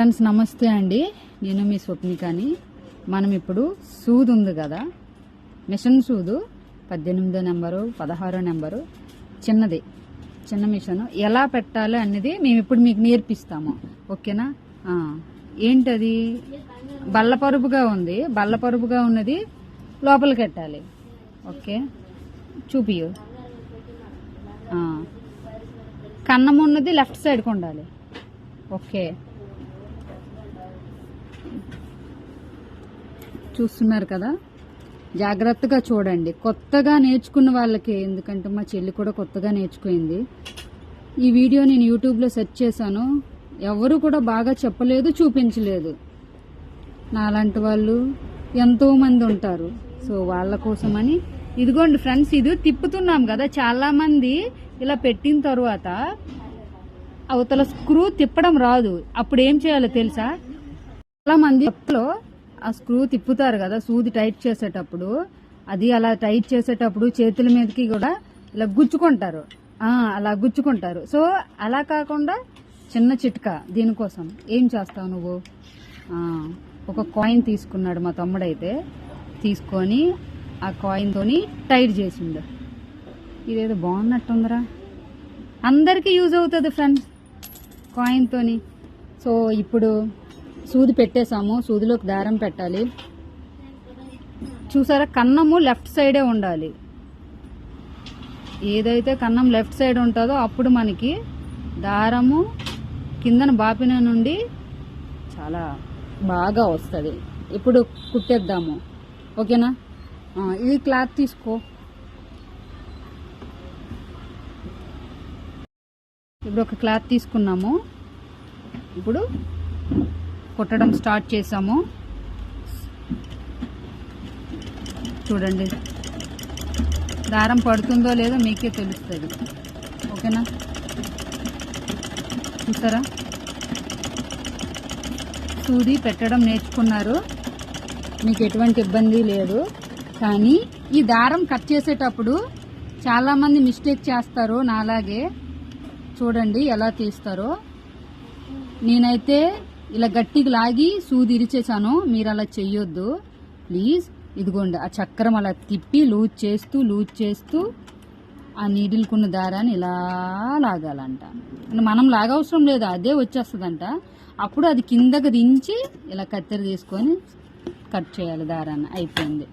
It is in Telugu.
ఫ్రెండ్స్ నమస్తే అండి. నేను మీ స్వప్నికాని. మనం ఇప్పుడు సూది ఉంది కదా? మిషన్ సూదు. పద్దెనిమిదో నెంబరు పదహారో నెంబరు. చిన్నది. చిన్న మిషన్. ఎలా పెట్టాలి అనేది మేము ఇప్పుడు మీకు నేర్పిస్తాము. ఓకేనా? ఏంటది? బల్లపరుపుగా ఉంది. బల్లపరుపుగా ఉన్నది లోపల పెట్టాలి ఓకే? చూపియు. కన్నం ఉన్నది లెఫ్ట్ సైడ్కి ఉండాలి. ఓకే? చూస్తున్నారు కదా? జాగ్రత్తగా చూడండి. కొత్తగా నేర్చుకున్న వాళ్ళకి ఎందుకంటే మా చెల్లి కూడా కొత్తగా నేర్చుకుంది. ఈ వీడియో నేను యూట్యూబ్లో సెర్చ్ చేశాను. ఎవరు కూడా బాగా చెప్పలేదు చూపించలేదు. నాలాంటి వాళ్ళు ఎంతోమంది ఉంటారు. సో వాళ్ళ కోసమని. ఇదిగోండి ఫ్రెండ్స్ ఇది తిప్పుతున్నాం కదా చాలామంది ఇలా పెట్టిన తర్వాత అవతల స్క్రూ తిప్పడం రాదు. అప్పుడు ఏం చేయాలో తెలుసా? చాలామంది ఆ స్క్రూ తిప్పుతారు కదా సూది టైట్ చేసేటప్పుడు అది అలా టైట్ చేసేటప్పుడు చేతుల మీదకి కూడా ఇలా గుచ్చుకుంటారు. అలా గుచ్చుకుంటారు. సో అలా కాకుండా చిన్న చిట్కా దీనికోసం. ఏం చేస్తావు నువ్వు? ఒక కాయిన్ తీసుకున్నాడు మా తమ్ముడైతే. తీసుకొని ఆ కాయిన్తోని టైట్ చేసిండు. ఇదేదో బాగున్నట్టుందిరా. అందరికీ యూజ్ అవుతుంది ఫ్రెండ్స్ కాయిన్తోని సో ఇప్పుడు సూది పెట్టేసాము సూదిలోకి దారం పెట్టాలి. చూసారా? కన్నము లెఫ్ట్ సైడే ఉండాలి. ఏదైతే కన్నం లెఫ్ట్ సైడ్ ఉంటుందో అప్పుడు మనకి దారము కిందన బాపిన నుండి చాలా బాగా వస్తుంది. ఇప్పుడు కుట్టేద్దాము. ఓకేనా? ఇది క్లాత్ తీసుకో. ఇప్పుడు ఒక క్లాత్ తీసుకున్నాము. ఇప్పుడు కుట్టడం స్టార్ట్ చేసాము చూడండి. దారం పడుతుందో లేదో మీకే తెలుస్తుంది. ఓకేనా? చూసారా? సూది పెట్టడం నేర్చుకున్నారు. మీకు ఎటువంటి ఇబ్బంది లేదు. కానీ ఈ దారం కట్ చేసేటప్పుడు చాలామంది మిస్టేక్ చేస్తారు నాలాగే. చూడండి ఎలా తీస్తారో. నేనైతే ఇలా గట్టిగా లాగి సూది ఇరిచేసాను మీరు అలా చెయ్యొద్దు. ప్లీజ్. ఇదిగోండి ఆ చక్రం అలా తిప్పి లూజ్ చేస్తూ లూజ్ చేస్తూ ఆ నీడిల్కున్న దారాన్ని ఇలా లాగాలంట. మనం లాగవసరం లేదు అదే వచ్చేస్తుందంట. అప్పుడు అది కిందకి దించి ఇలా కత్తెర తీసుకొని కట్ చేయాలి దారాన్ని. అయిపోయింది.